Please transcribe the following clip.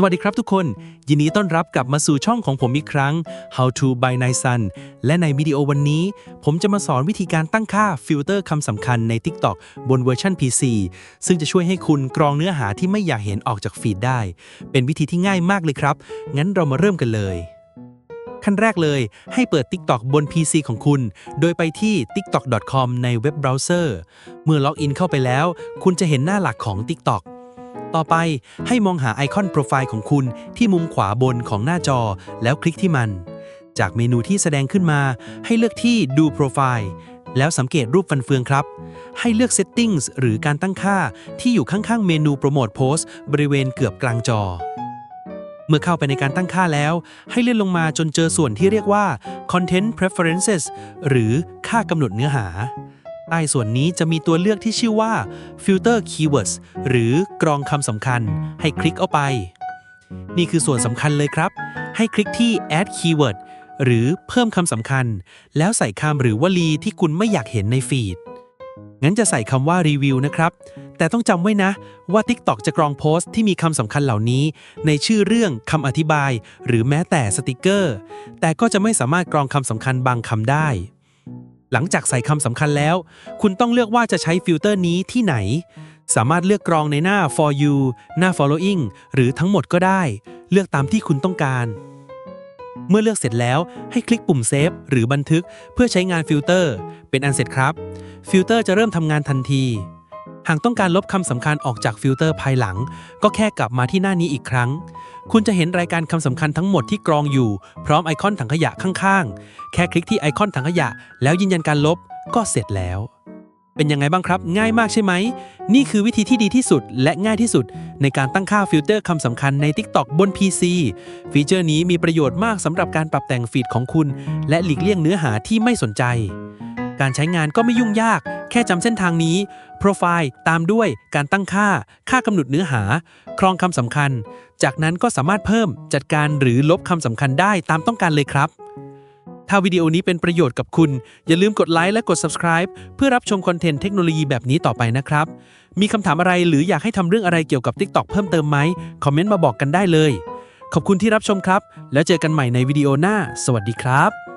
สวัสดีครับทุกคน ยินดีต้อนรับกลับมาสู่ช่องของผมอีกครั้ง How to by n i s u n และในวิดีโอวันนี้ ผมจะมาสอนวิธีการตั้งค่าฟิลเตอร์คำสำคัญใน TikTok บนเวอร์ชัน PC ซึ่งจะช่วยให้คุณกรองเนื้อหาที่ไม่อยากเห็นออกจากฟีดได้ เป็นวิธีที่ง่ายมากเลยครับ งั้นเรามาเริ่มกันเลย ขั้นแรกเลยให้เปิด TikTok บน PC ของคุณ โดยไปที่ tiktok.com ในเว็บเบราว์เซอร์ เมื่อล็อกอินเข้าไปแล้ว คุณจะเห็นหน้าหลักของ TikTok ต่อไปให้มองหาไอคอนโปรไฟล์ของคุณที่มุมขวาบนของหน้าจอ แล้วคลิกที่มัน จากเมนูที่แสดงขึ้นมา ให้เลือกที่ดูโปรไฟล์แล้วสังเกตรูปฟันเฟืองครับ ให้เลือก Settings หรือการตั้งค่าที่อยู่ข้างๆ เมนูโปรโมทโพสต์บริเวณเกือบกลางจอ เมื่อเข้าไปในการตั้งค่าแล้ว ให้เลื่อนลงมาจนเจอส่วนที่เรียกว่า Content Preferences หรือค่ากำหนดเนื้อหา ใต้ส่วนนี้จะมีตัวเลือกที่ชื่อว่า Filter Keywords หรือกรองคำสำคัญ ให้คลิกเอาไป นี่คือส่วนสำคัญเลยครับ ให้คลิกที่ Add Keyword หรือเพิ่มคำสำคัญ แล้วใส่คำหรือวลีที่คุณไม่อยากเห็นในฟีด งั้นจะใส่คำว่ารีวิวนะครับ แต่ต้องจำไว้นะว่า TikTok จะกรองโพสต์ที่มีคำสำคัญเหล่านี้ ในชื่อเรื่องคำอธิบาย หรือแม้แต่สติกเกอร์ แต่ก็จะไม่สามารถกรองคำสำคัญบางคำได้ หลังจากใส่คำสำคัญแล้ว คุณต้องเลือกว่าจะใช้ฟิลเตอร์นี้ที่ไหน สามารถเลือกกรองในหน้า for you หน้า following หรือทั้งหมดก็ได้ เลือกตามที่คุณต้องการ เมื่อเลือกเสร็จแล้วให้คลิกปุ่มเซฟหรือบันทึกเพื่อใช้งานฟิลเตอร์ เป็นอันเสร็จครับ ฟิลเตอร์จะเริ่มทำงานทันที หากต้องการลบคำสำคัญออกจากฟิลเตอร์ภายหลัง ก็แค่กลับมาที่หน้านี้อีกครั้ง คุณจะเห็นรายการคำสำคัญทั้งหมดที่กรองอยู่ พร้อมไอคอนถังขยะข้างๆ แค่คลิกที่ไอคอนถังขยะ แล้วยืนยันการลบก็เสร็จแล้ว เป็นยังไงบ้างครับ ง่ายมากใช่ไหม นี่คือวิธีที่ดีที่สุดและง่ายที่สุด ในการตั้งค่าฟิลเตอร์คำสำคัญใน TikTok บน PC ฟีเจอร์นี้มีประโยชน์มากสำหรับการปรับแต่งฟีดของคุณ และหลีกเลี่ยงเนื้อหาที่ไม่สนใจ การใช้งานก็ไม่ยุ่งยาก แค่จำเส้นทางนี้ โปรไฟล์ตามด้วยการตั้งค่า ค่ากำหนดเนื้อหา ครองคำสำคัญ จากนั้นก็สามารถเพิ่มจัดการหรือลบคำสำคัญได้ตามต้องการเลยครับ ถ้าวิดีโอนี้เป็นประโยชน์กับคุณ อย่าลืมกดไลค์และกด subscribe เพื่อรับชมคอนเทนต์เทคโนโลยีแบบนี้ต่อไปนะครับ มีคำถามอะไรหรืออยากให้ทำเรื่องอะไรเกี่ยวกับ TikTok เพิ่มเติมไหมคอมเมนต์มาบอกกันได้เลย ขอบคุณที่รับชมครับ แล้วเจอกันใหม่ในวิดีโอหน้า สวัสดีครับ